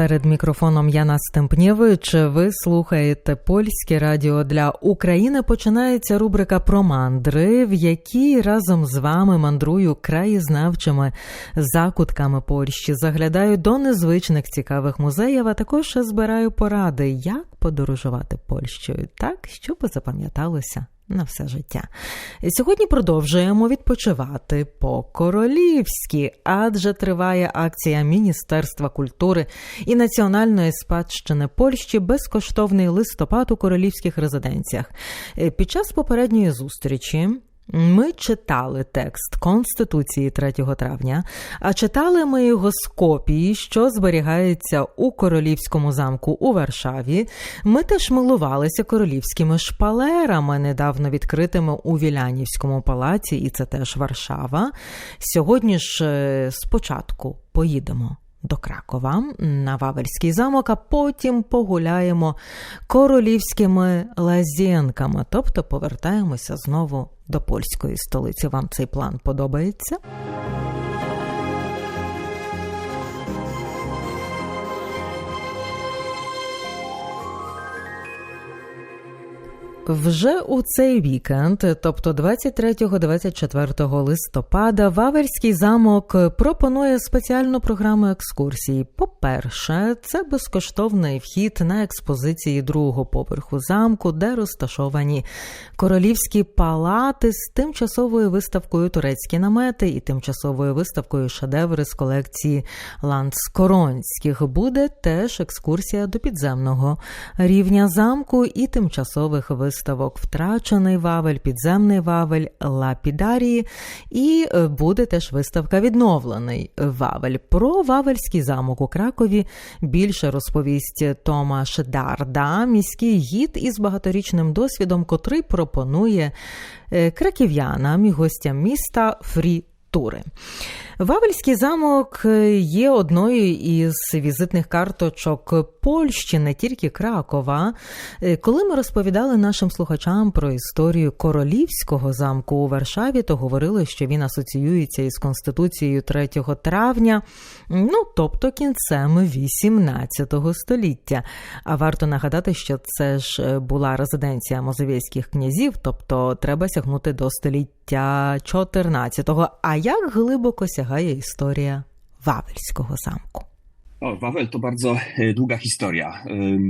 Перед мікрофоном Яна Стемпнєвич. Ви слухаєте польське радіо для України. Починається рубрика про мандри, в якій разом з вами мандрую краєзнавчими закутками Польщі. Заглядаю до незвичних цікавих музеїв, а також збираю поради, як подорожувати Польщею, так щоб запам'яталося на все життя. Сьогодні продовжуємо відпочивати по-королівськи, адже триває акція Міністерства культури і національної спадщини Польщі безкоштовний листопад у королівських резиденціях. Е, Під час попередньої зустрічі. Ми читали текст Конституції 3 травня, а читали ми його з копії, що зберігається у королівському замку у Варшаві. Ми теж милувалися королівськими шпалерами, недавно відкритими у Вілянівському палаці, і це теж Варшава. Сьогодні ж е, спочатку поїдемо. До Кракова на Вавельський замок, а потім погуляємо королівськими лазєнками, тобто повертаємося знову до польської столиці. Вам цей план подобається? Вже у цей вікенд, тобто 23-24 листопада, Ваверський замок пропонує спеціальну програму екскурсії. По-перше, це безкоштовний вхід на експозиції другого поверху замку, де розташовані королівські палати з тимчасовою виставкою турецькі намети і тимчасовою виставкою шедеври з колекції Ландскоронських. Буде теж екскурсія до підземного рівня замку і тимчасових виставок виставок Втрачений Вавель, Підземний Вавель, Лапідарії, і буде теж виставка Відновлений Вавель. Про Вавельський замок у Кракові більше розповість Томаш Дарда, міський гід із багаторічним досвідом, котрий пропонує краків'янам і гостям міста фрі тури. Вавельський замок є одною із візитних карточок Польщі, не тільки Кракова. Коли ми розповідали нашим слухачам про історію королівського замку у Варшаві, то говорили, що він асоціюється із Конституцією 3 травня, ну тобто кінцем 18 століття. А варто нагадати, що це ж була резиденція мозовійських князів, тобто треба сягнути до століття 14-го. А як глибоко сягає історія Вавельського zamku? O, Wawel to bardzo e, długa historia.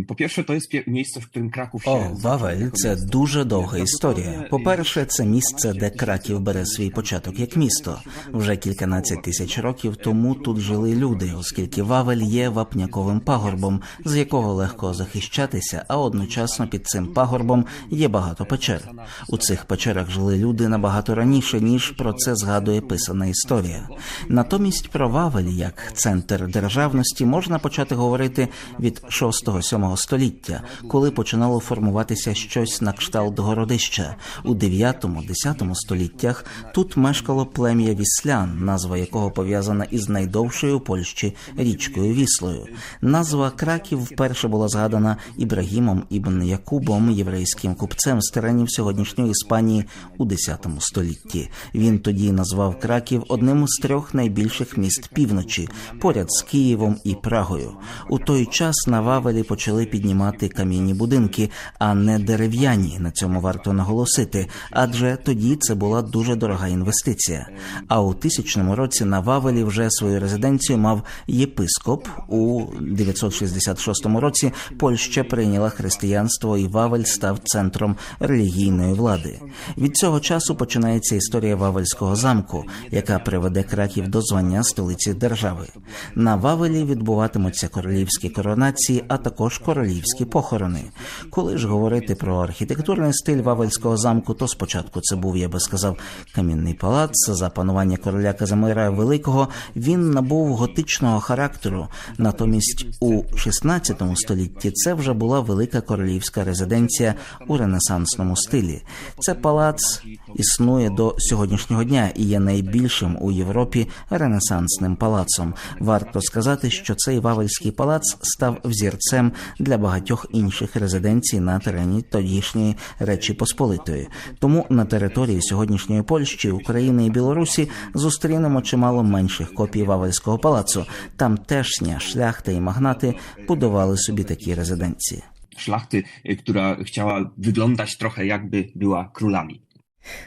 Po pierwsze, to jest miejsce, w którym Kraków się... Вавель jako це дуже довга історія. По-перше, це місце, де Краків бере свій початок як місто. Вже кільканадцять тисяч років тому тут жили люди, оскільки Вавель є вапняковим пагорбом, з якого легко захищатися, а одночасно під цим пагорбом є багато печер. У цих печерах жили люди набагато раніше, ніж про це згадує писана історія. Натомість про Вавель як центр державності можна почати говорити від 6-7 століття, коли починало формуватися щось на кшталт городища. У 9-10 століттях тут мешкало плем'я Віслян, назва якого пов'язана із найдовшою у Польщі річкою Віслою. Назва Краків вперше була згадана Ібрагімом ібн Якубом, єврейським купцем з теренів сьогоднішньої Іспанії у 10 столітті. Він тоді назвав Краків одним з трьох найбільших міст півночі, поряд з Києвом і Прагою. У той час на Вавелі почали піднімати кам'яні будинки, а не дерев'яні. На цьому варто наголосити, адже тоді це була дуже дорога інвестиція. А у тисячному році на Вавелі вже свою резиденцію мав єпископ. У 966 році Польща прийняла християнство, і Вавель став центром релігійної влади. Від цього часу починається історія Вавельського замку, яка приведе Краків до звання столиці держави. На Вавелі відбуватимуться королівські коронації, а також королівські похорони. Коли ж говорити про архітектурний стиль Вавельського замку, то спочатку це був, я би сказав, камінний палац. За панування короля Казимира Великого він набув готичного характеру. Натомість у 16 столітті це вже була велика королівська резиденція у ренесансному стилі. Це палац існує до сьогоднішнього дня і є найбільшим у Європі ренесансним палацом. Варто сказати, що цей Вавельський палац став взірцем для багатьох інших резиденцій на терені тодішньої Речі Посполитої. Тому на території сьогоднішньої Польщі, України і Білорусі зустрінемо чимало менших копій Вавельського палацу. Тамтешня шляхта і магнати будували собі такі резиденції. Y, która chciała wyglądać trochę jakby była królami.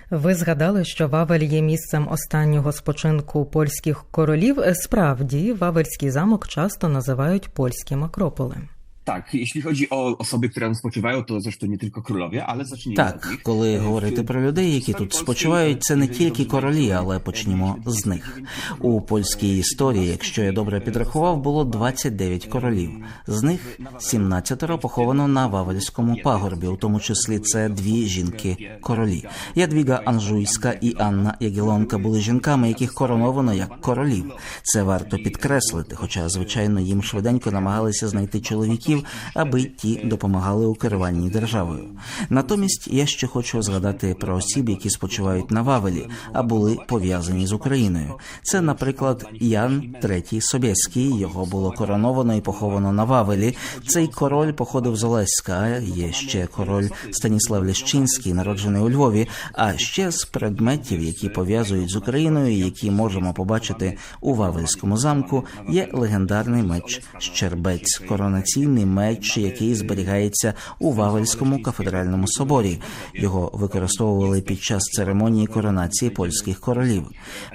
Ви згадали, що Вавель є місцем останнього спочинку польських королів. Справді, Вавельський замок часто називають польським акрополем. Tak, jeśli chodzi o osoby, które spoczywają, to zresztą nie tylko królowie, ale zacznijmy Так, коли говорити про людей, які тут спочивають, це не тільки королі, але почнімо з них. У польській історії, якщо я добре підрахував, було 29 королів. З них 17 поховано на Вавельському пагорбі, у тому числі це дві жінки королі. Ядвіга Анжуйська і Анна Ягілонка були жінками, яких короновано як королів. Це варто підкреслити, хоча, звичайно, їм швиденько намагалися знайти чоловіків, аби ті допомагали у керуванні державою. Натомість я ще хочу згадати про осіб, які спочивають на Вавелі, а були пов'язані з Україною. Це, наприклад, Ян III Собєський. Його було короновано і поховано на Вавелі. Цей король походив з Олеська. Є ще король Станіслав Лещинський, народжений у Львові. А ще з предметів, які пов'язують з Україною, які можемо побачити у Вавельському замку, є легендарний меч Щербець, коронаційний меч, який зберігається у Вавельському кафедральному соборі. Його використовували під час церемонії коронації польських королів.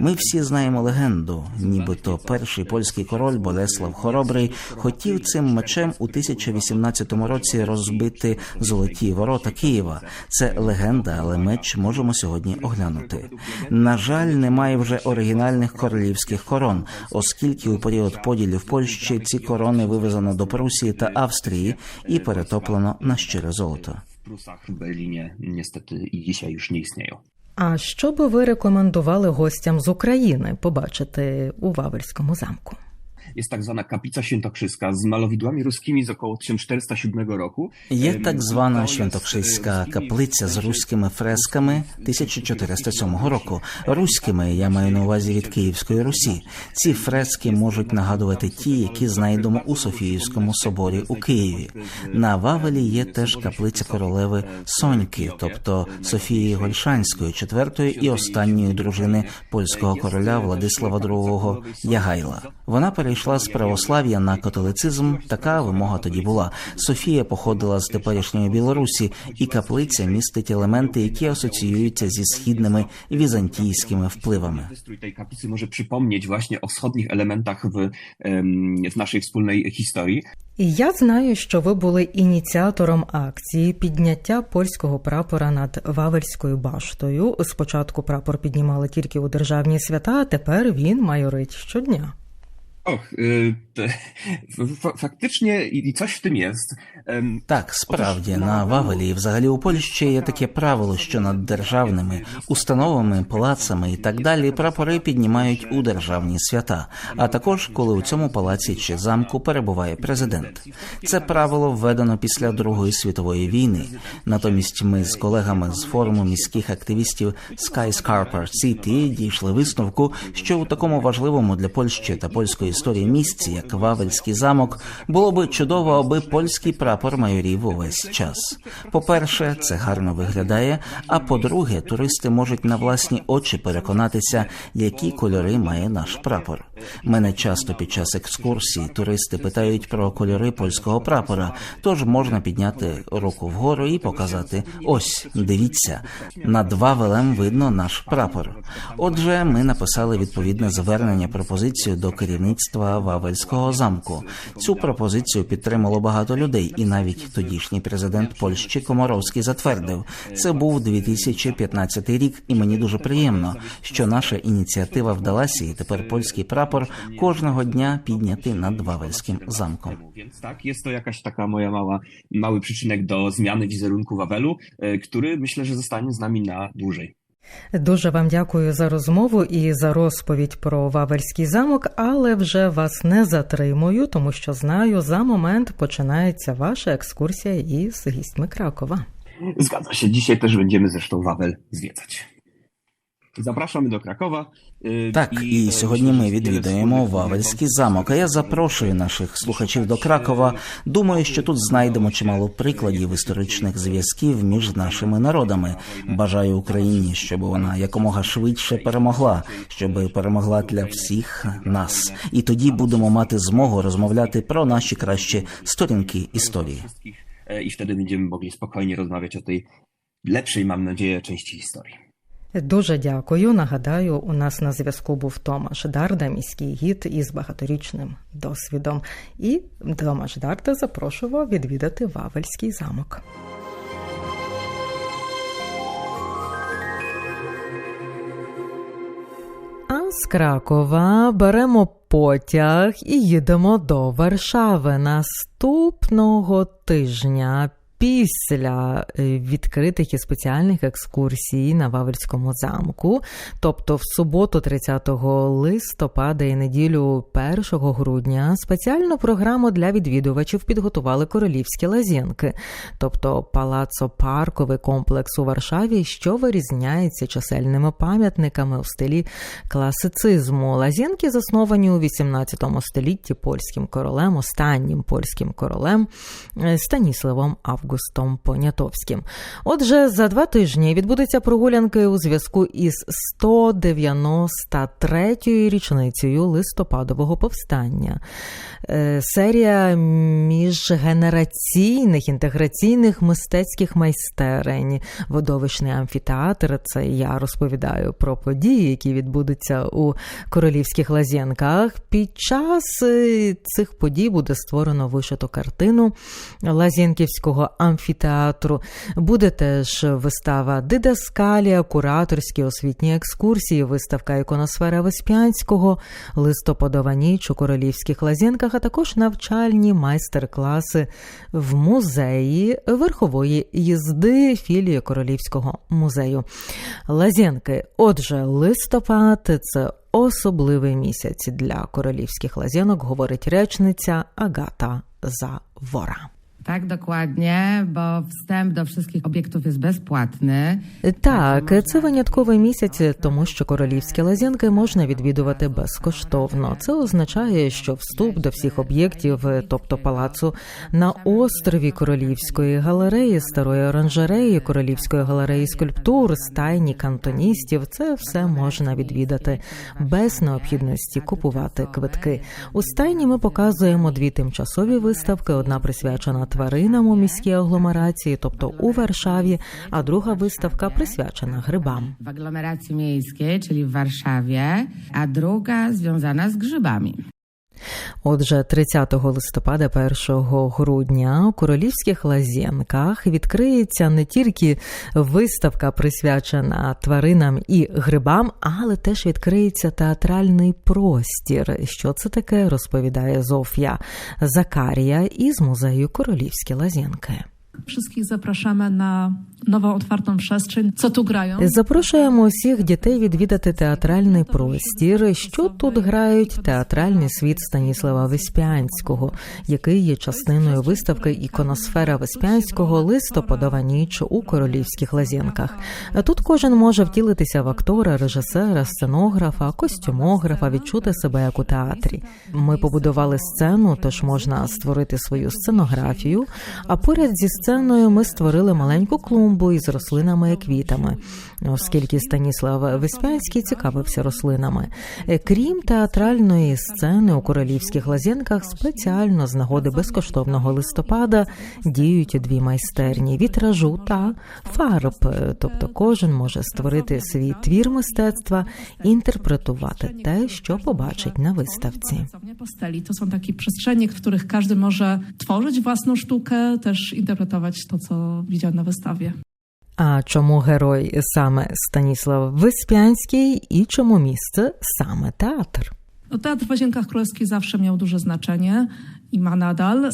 Ми всі знаємо легенду, нібито перший польський король Болеслав Хоробрий хотів цим мечем у 1018 році розбити золоті ворота Києва. Це легенда, але меч можемо сьогодні оглянути. На жаль, немає вже оригінальних королівських корон, оскільки у період поділів Польщі ці корони вивезено до Прусії та Австрії і перетоплено на щире золото. W нестати і już nie istnieją. А що би ви рекомендували гостям з України побачити у Вавельському замку? Jest tak zwana kaplica świętokrzyska z malowidłami ruskimi z około 1407 roku. Є так звана jest, Świętokrzyська e, каплиця з руськими фресками 1407 року. Руськими я маю на увазі від Київської Русі. Ці фрески можуть нагадувати ті, які знайдемо у Софіївському соборі у Києві. На Вавелі є теж каплиця королеви Соньки, тобто Софії Гольшанської, четвертої і останньої дружини польського короля Владислава II Ягайла. Вона перейшла з православ'я на католицизм. Така вимога тоді була. Софія походила з теперішньої Білорусі, і каплиця містить елементи, які асоціюються зі східними візантійськими впливами. Tej kaplicy może przypomnieć właśnie o wschodnich elementach w, em, w naszej. І я знаю, що ви були ініціатором акції підняття польського прапора над Вавельською баштою. Спочатку прапор піднімали тільки у державні свята, а тепер він майорить щодня. Oh, äh, faktycznie i i coś w tym jest. Так, справді на Вавелі і взагалі у Польщі є таке правило, що над державними установами, палацами і так далі прапори піднімають у державні свята, а також коли у цьому палаці чи замку перебуває президент. Це правило введено після Другої світової війни. Натомість ми з колегами з форуму міських активістів Skyscraper City дійшли висновку, що у такому важливому для Польщі та польської історії місці, як Вавельський замок, було би чудово, аби польський прапор майорів увесь час. По-перше, це гарно виглядає. А по-друге, туристи можуть на власні очі переконатися, які кольори має наш прапор. Мене часто під час екскурсії туристи питають про кольори польського прапора, тож можна підняти руку вгору і показати: ось, дивіться, над Вавелем видно наш прапор. Отже, ми написали відповідне звернення пропозицію до керівництва Вавельського замку. Цю пропозицію підтримало багато людей, і навіть тодішній президент Польщі Комаровський затвердив. Це був 2015 рік, і мені дуже приємно, що наша ініціатива вдалася, і тепер польський прапор кожного дня підняти над Вавельським замком. Jest to jakaś taka moja mała, mały przyczynek do zmiany wizerunku Wawelu, e, który myślę, że zostanie z nami na dłużej. Дуже вам дякую за розмову і за розповідь про Вавельський замок, але вже вас не затримую, тому що знаю, за момент починається ваша екскурсія із гістьми Кракова. Zgadza się, dzisiaj też będziemy zresztą Wawel. Do Krakowa. y, Так, і сьогодні ми відвідуємо Вавельський замок. А я запрошую наших слухачів до Кракова. Думаю, що тут знайдемо чимало прикладів історичних зв'язків між нашими народами. Бажаю Україні, щоб вона якомога швидше перемогла, щоб перемогла для всіх нас. І тоді будемо мати змогу розмовляти про наші кращі сторінки історії. e, i wtedy będziemy mogli spokojnie rozmawiać o tej lepszej, mam nadzieję, części historii. Дуже дякую. Нагадаю, у нас на зв'язку був Томаш Дарда, міський гід із багаторічним досвідом. І Томаш Дарда запрошував відвідати Вавельський замок. А з Кракова беремо потяг і їдемо до Варшави наступного тижня. Після е, відкритих і спеціальних екскурсій на Вавельському замку, тобто в суботу, 30 листопада і неділю 1 грудня, спеціальну програму для відвідувачів підготували королівські лазєнки, тобто палацо-парковий комплекс у Варшаві, що вирізняється чисельними пам'ятниками у стилі класицизму. Лазєнки засновані у 18 столітті польським королем, останнім польським королем е, Станіславом Августом Понятовським. Отже, за два тижні відбудуться прогулянки у зв'язку із 193-ю річницею листопадового повстання. Е, Серія міжгенераційних інтеграційних мистецьких майстерень, видовищний амфітеатр. Це я розповідаю про події, які відбудуться у королівських лазєнках. Під час е, цих подій буде створено вишиту картину Лазєнківського амфітеатру. Буде теж вистава Дидаскалія, кураторські освітні екскурсії, виставка іконосфера Веспянського, листопадова ніч у королівських лазєнках, а також навчальні майстер-класи в музеї верхової їзди філії Королівського музею. Лазєнки. Отже, листопад це особливий місяць для королівських лазєнок, говорить речниця Агата Завора. Tak, dokładnie, bo wstęp do wszystkich obiektów jest bezpłatny. Так, це винятковий місяць, тому що королівські лазянки можна відвідувати безкоштовно. Це означає, що вступ до всіх об'єктів, тобто палацу на острові Королівської галереї, старої оранжереї, Королівської галереї скульптур, стайні кантоністів, це все можна відвідати без необхідності купувати квитки. У стайні ми показуємо дві тимчасові виставки: одна присвячена тваринам у міській агломерації, тобто у Варшаві, а друга виставка присвячена грибам. В агломерації міській, чи в Варшаві, а друга зв'язана з grzybami. Отже, 30 листопада, 1 грудня у королівських лазєнках відкриється не тільки виставка, присвячена тваринам і грибам, але теж відкриється театральний простір. Що це таке, розповідає Зоф'я Закарія із музею Королівські лазєнки. Wszystkich zapraszamy na nową, otwartą przestrzeń. Co tu grają? Запрошуємо усіх дітей відвідати театральний простір. Що тут грають театральний світ Станіслава Веспянського, який є частиною виставки Іконосфера Веспянського листопадова ніч у королівських лазєнках. Тут кожен може втілитися в актора, режисера, сценографа, костюмографа, відчути себе як у театрі. Ми побудували сцену, тож можна створити свою сценографію. А поряд зі сценою ми створили маленьку клумбу із рослинами і квітами, оскільки Станіслав Веспянський цікавився рослинами. Е, Крім театральної сцени у королівських лазєнках, спеціально з нагоди безкоштовного листопада діють дві майстерні вітражу та фарб. Е, Тобто кожен може створити свій твір мистецтва, інтерпретувати те, що побачить на виставці. Posteli to są takie przestrzenie, w których każdy może tworzyć własną sztukę, też interpretować to, co widział na wystawie. А чому герой саме Станіслав Веспянський і чому місце саме театр? No, teatr w Łazienkach Królewskich zawsze miał duże znaczenie i ma nadal.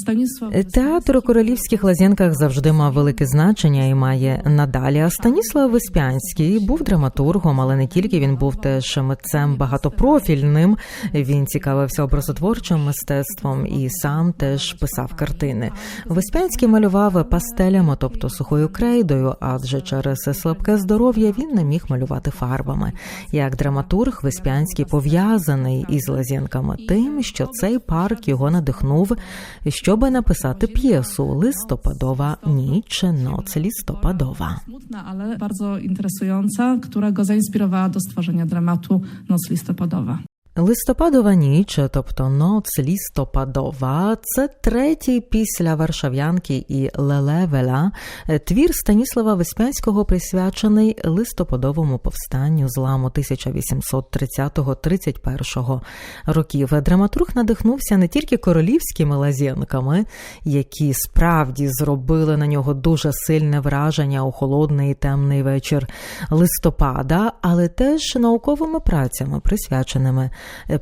Театр у королівських лазєнках завжди мав велике значення і має надалі. А Станіслав Виспянський був драматургом, але не тільки він був теж митцем багатопрофільним. Він цікавився образотворчим мистецтвом і сам теж писав картини. Виспянський малював пастелями, тобто сухою крейдою, адже через слабке здоров'я він не міг малювати фарбами. Як драматург, Виспянський пов'язаний із лазєнками тим, що цей парк його надихнув, щоби написати п'єсу Листопадова ніч, ноc листопадова. smutna, ale bardzo interesująca, która go zainspirowała do stworzenia dramatu Noc listopadowa. Листопадова ніч, тобто ноц лістопадова, це третій після Варшав'янки і Лелевеля твір Станіслава Веспянського присвячений листопадовому повстанню зламу 1830-31 років. Драматург надихнувся не тільки королівськими лазєнками, які справді зробили на нього дуже сильне враження у холодний і темний вечір листопада, але теж науковими працями, присвяченими е,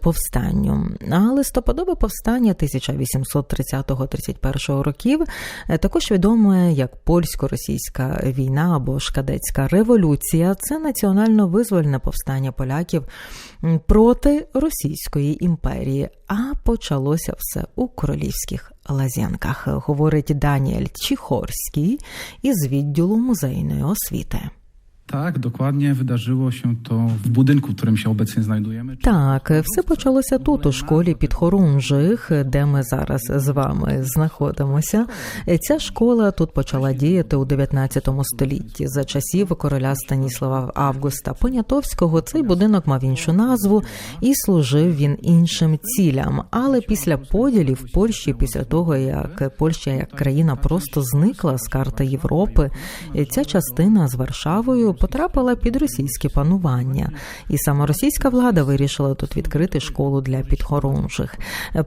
повстанню. А листопадове повстання 1830-31 років е, також відоме як польсько-російська війна або ж кадетська революція. Це національно-визвольне повстання поляків проти Російської імперії. А почалося все у королівських лазянках, говорить Даніель Чіхорський із відділу музейної освіти. Tak, dokładnie wydarzyło się to w budynku, w którym się znajdujemy. Так, все почалося тут, у школі підхорунжих, де ми зараз з вами знаходимося. Ця школа тут почала діяти у 19 столітті. За часів короля Станіслава Августа Понятовського цей будинок мав іншу назву і служив він іншим цілям. Але після поділів Польщі, після того як Польща як країна просто зникла з карти Європи, ця частина з Варшавою потрапила під російське панування, і саме російська влада вирішила тут відкрити школу для підхорунжих.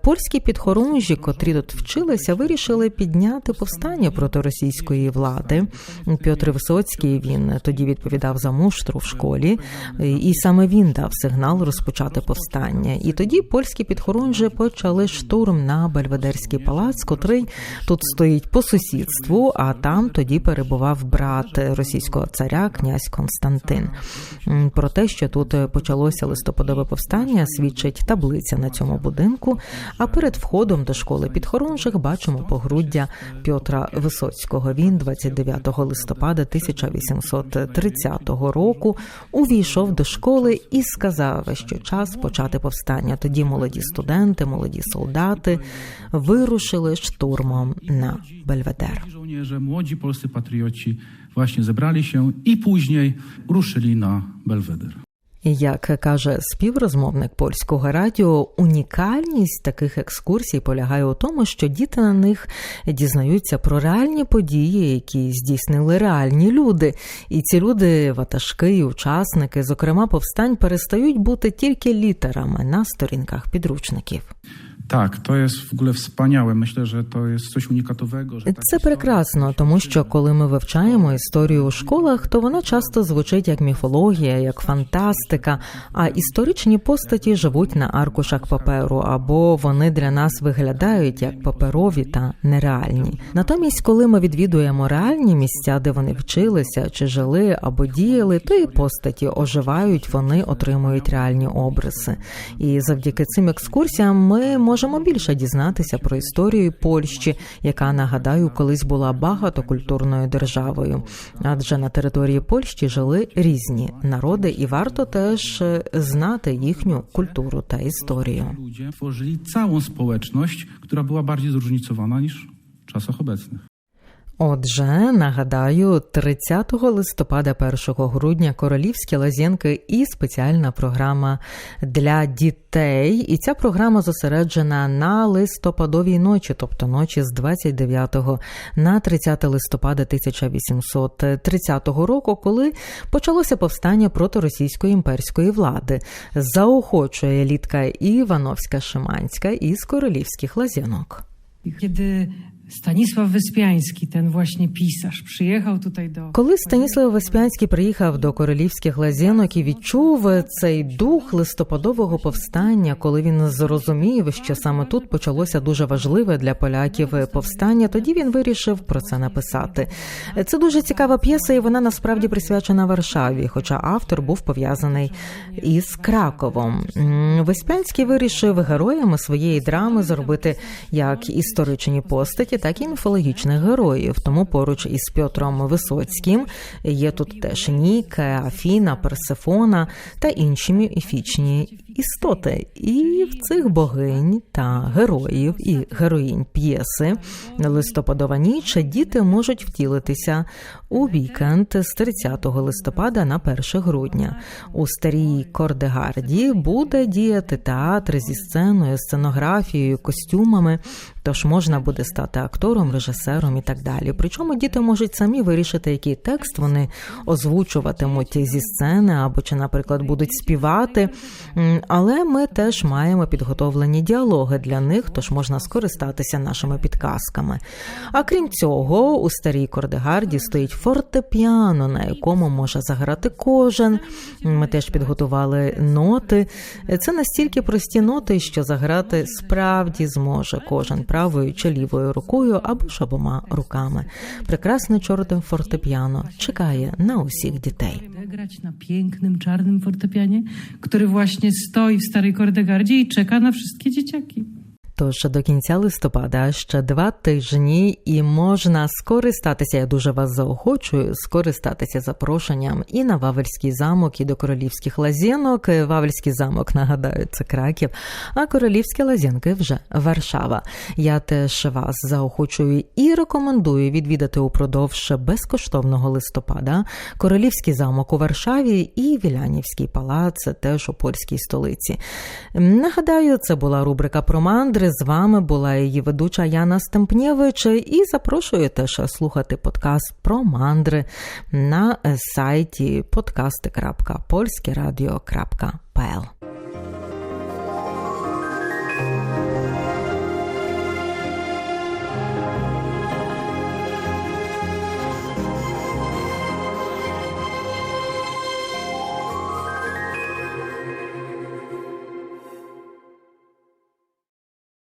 Польські підхорунжі, котрі тут вчилися, вирішили підняти повстання проти російської влади. Петр Висоцький він тоді відповідав за муштру в школі, і саме він дав сигнал розпочати повстання. І тоді польські підхорунжі почали штурм на Бельведерський палац, котрий тут стоїть по сусідству. А там тоді перебував брат російського царя, князь Константин. Про те, що тут почалося листопадове повстання, свідчить таблиця на цьому будинку. А перед входом до школи підхорунжих бачимо погруддя Петра Висоцького. Він 29 листопада 1830 року увійшов до школи і сказав, що час почати повстання. Тоді молоді студенти, молоді солдати вирушили штурмом на Бельведер. Młodzi polscy patrioci właśnie zebrali się i później ruszyli na Belweder. Як каже співрозмовник польського радіо, унікальність таких екскурсій полягає у тому, що діти на них дізнаються про реальні події, які здійснили реальні люди. І ці люди, ватажки і учасники, зокрема повстань, перестають бути тільки літерами на сторінках підручників. Tak, to jest w ogóle wspaniałe. Myślę, że to jest coś unikatowego. Że Це прекрасно, тому що коли ми вивчаємо історію у школах, то вона часто звучить як міфологія, як фантастика, а історичні постаті живуть на аркушах паперу, або вони для нас виглядають як паперові та нереальні. Натомість, коли ми відвідуємо реальні місця, де вони вчилися чи жили або діяли, то і постаті оживають, вони отримують реальні обриси. І завдяки цим екскурсіям ми можемо більше дізнатися про історію Польщі, яка нагадаю, колись була багатокультурною державою. Адже на території Польщі жили різні народи, і варто теж е, знати їхню культуру та історію. ludzie tworzyli całą społeczność, która była bardziej zróżnicowana niż w czasach obecnych. Отже, нагадаю, 30 листопада 1 грудня королівські лазєнки і спеціальна програма для дітей. І ця програма зосереджена на листопадовій ночі, тобто ночі з 29 на 30 листопада 1830 року, коли почалося повстання проти російської імперської влади. Заохочує літка Івановська Шиманська із королівських лазєнок. Kiedy Stanisław Wyspiański, ten właśnie pisarz, przyjechał tutaj do. Коли Станіслав Веспянський приїхав до королівських лазінок і відчув цей дух листопадового повстання, коли він зрозумів, що саме тут почалося дуже важливе для поляків повстання, тоді він вирішив про це написати. Це дуже цікава п'єса, і вона насправді присвячена Варшаві, хоча автор був пов'язаний із Краковом. Веспянський вирішив героями своєї драми зробити як історичні постаті, так і міфологічних героїв. Тому поруч із Петром Висоцьким є тут теж Ніке, Афіна, Персефона та інші міфічні істоти. І в цих богинь та героїв і героїнь п'єси листопадова ніч діти можуть втілитися у вікенд з 30 листопада на 1 грудня. У старій Кордегарді буде діяти театр зі сценою, сценографією, костюмами. Тож можна буде стати актором, режисером і так далі. Причому діти можуть самі вирішити, який текст вони озвучуватимуть зі сцени або чи, наприклад, будуть співати. Але ми теж маємо підготовлені діалоги для них, тож можна скористатися нашими підказками. А крім цього, у старій Кордегарді стоїть фортепіано, на якому може заграти кожен. Ми теж підготували ноти. Це настільки прості ноти, що заграти справді зможе кожен правою чи лівою рукою або ж обома руками. Прекрасне чорне фортепіано чекає на усіх дітей. Grać na pięknym, czarnym fortepianie, który właśnie stoi w Starej Kordegardzie i czeka na wszystkie dzieciaki. Тож до кінця листопада ще два тижні, і можна скористатися. Я дуже вас заохочую скористатися запрошенням і на Вавельський замок, і до королівських лазінок. Вавельський замок, нагадаю, це Краків, а королівські лазінки вже Варшава. Я теж вас заохочую і рекомендую відвідати упродовж безкоштовного листопада королівський замок у Варшаві і Вілянівський палац, теж у польській столиці. Нагадаю, це була рубрика про мандри. З вами була її ведуча Яна Стемпнєвич. І запрошую теж слухати подкаст про мандри на сайті подкасти.польськерадіо.пл.